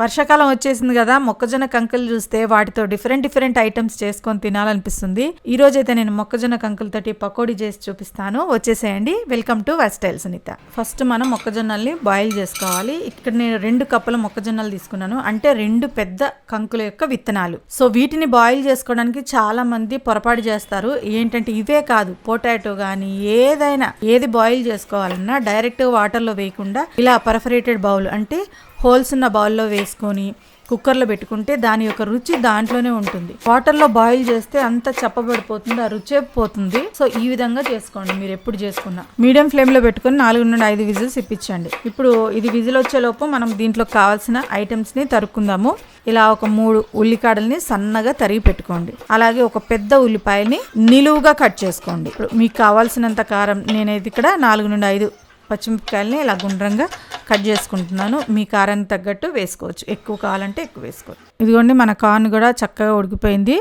వర్షాకాలం వచ్చేసింది కదా మొక్కజొన్న కంకులు చూస్తే వాటితో డిఫరెంట్ డిఫరెంట్ ఐటమ్స్ చేసుకొని తినాలనిపిస్తుంది. ఈ రోజైతే నేను మొక్కజొన్న కంకులతోటి పకోడీ చేసి చూపిస్తాను. వచ్చేసేయండి. వెల్కమ్ టు వెస్టైల్ సునీత. ఫస్ట్ మనం మొక్కజొన్నల్ని బాయిల్ చేసుకోవాలి. ఇక్కడ నేను రెండు కప్పుల మొక్కజొన్నలు తీసుకున్నాను. అంటే రెండు పెద్ద కంకుల యొక్క విత్తనాలు. సో వీటిని బాయిల్ చేసుకోవడానికి చాలా మంది పొరపాటు చేస్తారు. ఏంటంటే ఇవే కాదు పొటాటో కానీ ఏదైనా ఏది బాయిల్ చేసుకోవాలన్నా డైరెక్ట్ వాటర్లో వేయకుండా ఇలా పర్ఫరేటెడ్ బౌల్ అంటే హోల్స్ ఉన్న బౌల్లో వేసుకొని కుక్కర్లో పెట్టుకుంటే దాని యొక్క రుచి దాంట్లోనే ఉంటుంది. వాటర్లో బాయిల్ చేస్తే అంత చప్పబడిపోతుంది ఆ రుచే పోతుంది. సో ఈ విధంగా చేసుకోండి. మీరు ఎప్పుడు చేసుకున్నా. మీడియం ఫ్లేమ్లో పెట్టుకుని నాలుగు నుండి ఐదు విజిల్స్ ఇప్పించండి. ఇప్పుడు ఇది విజిల్ వచ్చేలోపు మనం దీంట్లో కావాల్సిన ఐటమ్స్ని తరుక్కుందాము. ఇలా ఒక మూడు ఉల్లికాడల్ని సన్నగా తరిగి పెట్టుకోండి. అలాగే ఒక పెద్ద ఉల్లిపాయని నిలువుగా కట్ చేసుకోండి. ఇప్పుడు మీకు కావాల్సినంత కారం నేనైతే ఇక్కడ నాలుగు నుండి ఐదు పచ్చిమిరపకాయలని ఇలా గుండ్రంగా కట్ చేసుకుంటున్నాను. మీ కారానికి తగ్గట్టు వేసుకోవచ్చు. ఎక్కువ కావాలంటే ఎక్కువ వేసుకోవచ్చు. ఇదిగోండి మన కార్న్ కూడా చక్కగా ఉడికిపోయింది.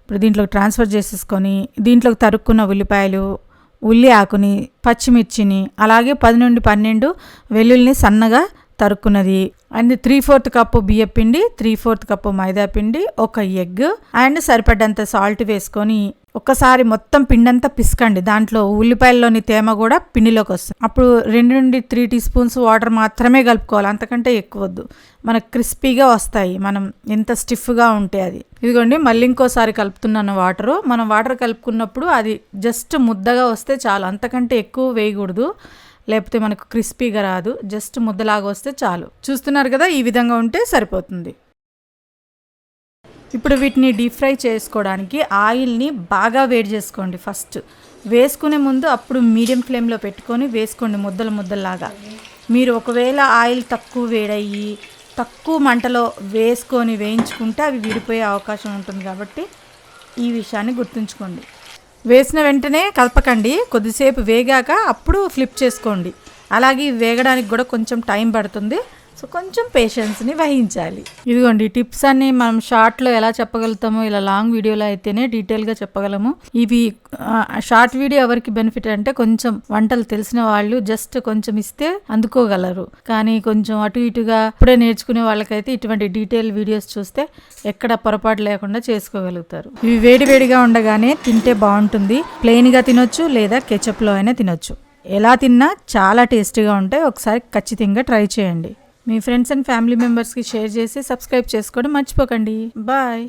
ఇప్పుడు దీంట్లోకి ట్రాన్స్ఫర్ చేసేసుకొని దీంట్లోకి తరుక్కున్న ఉల్లిపాయలు ఉల్లి ఆకుని పచ్చిమిర్చిని అలాగే పది నుండి పన్నెండు వెల్లుల్ని సన్నగా తరుక్కున్నది. అండ్ త్రీ ఫోర్త్ కప్పు బియ్య పిండి త్రీ ఫోర్త్ కప్పు మైదా పిండి ఒక ఎగ్ అండ్ సరిపడ్డంత సాల్ట్ వేసుకొని ఒక్కసారి మొత్తం పిండంతా పిసకండి. దాంట్లో ఉల్లిపాయల్లోని తేమ కూడా పిండిలోకి వస్తుంది. అప్పుడు రెండు నుండి త్రీ టీ స్పూన్స్ వాటర్ మాత్రమే కలుపుకోవాలి. అంతకంటే ఎక్కువ వద్దు. మనకు క్రిస్పీగా వస్తాయి. మనం ఎంత స్టిఫ్గా ఉంటే అది. ఇదిగోండి మళ్ళీ ఇంకోసారి కలుపుతున్నాను వాటరు. మనం వాటర్ కలుపుకున్నప్పుడు అది జస్ట్ ముద్దగా వస్తే చాలు. అంతకంటే ఎక్కువ వేయకూడదు. లేకపోతే మనకు క్రిస్పీగా రాదు. జస్ట్ ముద్దలాగా వస్తే చాలు. చూస్తున్నారు కదా ఈ విధంగా ఉంటే సరిపోతుంది. ఇప్పుడు వీటిని డీప్ ఫ్రై చేసుకోవడానికి ఆయిల్ని బాగా వేడి చేసుకోండి ఫస్ట్. వేసుకునే ముందు అప్పుడు మీడియం ఫ్లేమ్లో పెట్టుకొని వేసుకోండి ముద్దలు ముద్దల్లాగా. మీరు ఒకవేళ ఆయిల్ తక్కువ వేడయ్యి తక్కువ మంటలో వేసుకొని వేయించుకుంటే అవి విడిపోయే అవకాశం ఉంటుంది కాబట్టి ఈ విషయాన్ని గుర్తుంచుకోండి. వేసిన వెంటనే కలపకండి కొద్దిసేపు వేగాక అప్పుడు ఫ్లిప్ చేసుకోండి. అలాగే వేగడానికి కూడా కొంచెం టైం పడుతుంది. సో కొంచెం పేషెన్స్ని వహించాలి. ఇదిగోండి టిప్స్ అన్ని మనం షార్ట్లో ఎలా చెప్పగలుగుతామో ఇలా లాంగ్ వీడియోలో అయితేనే డీటెయిల్గా చెప్పగలము. ఇవి షార్ట్ వీడియో ఎవరికి బెనిఫిట్ అంటే కొంచెం వంటలు తెలిసిన వాళ్ళు జస్ట్ కొంచెం ఇస్తే అందుకోగలరు. కానీ కొంచెం అటు ఇటుగా ఇప్పుడే నేర్చుకునే వాళ్ళకైతే ఇటువంటి డీటెయిల్ వీడియోస్ చూస్తే ఎక్కడ పొరపాటు లేకుండా చేసుకోగలుగుతారు. ఇవి వేడివేడిగా ఉండగానే తింటే బాగుంటుంది. ప్లెయిన్గా తినొచ్చు లేదా కెచప్లో అయినా తినొచ్చు. ఎలా తిన్నా చాలా టేస్టీగా ఉంటాయి. ఒకసారి ఖచ్చితంగా ట్రై చేయండి. మీ ఫ్రెండ్స్ అండ్ ఫ్యామిలీ మెంబర్స్కి షేర్ చేసి సబ్స్క్రైబ్ చేసుకోవడం మర్చిపోకండి. బాయ్.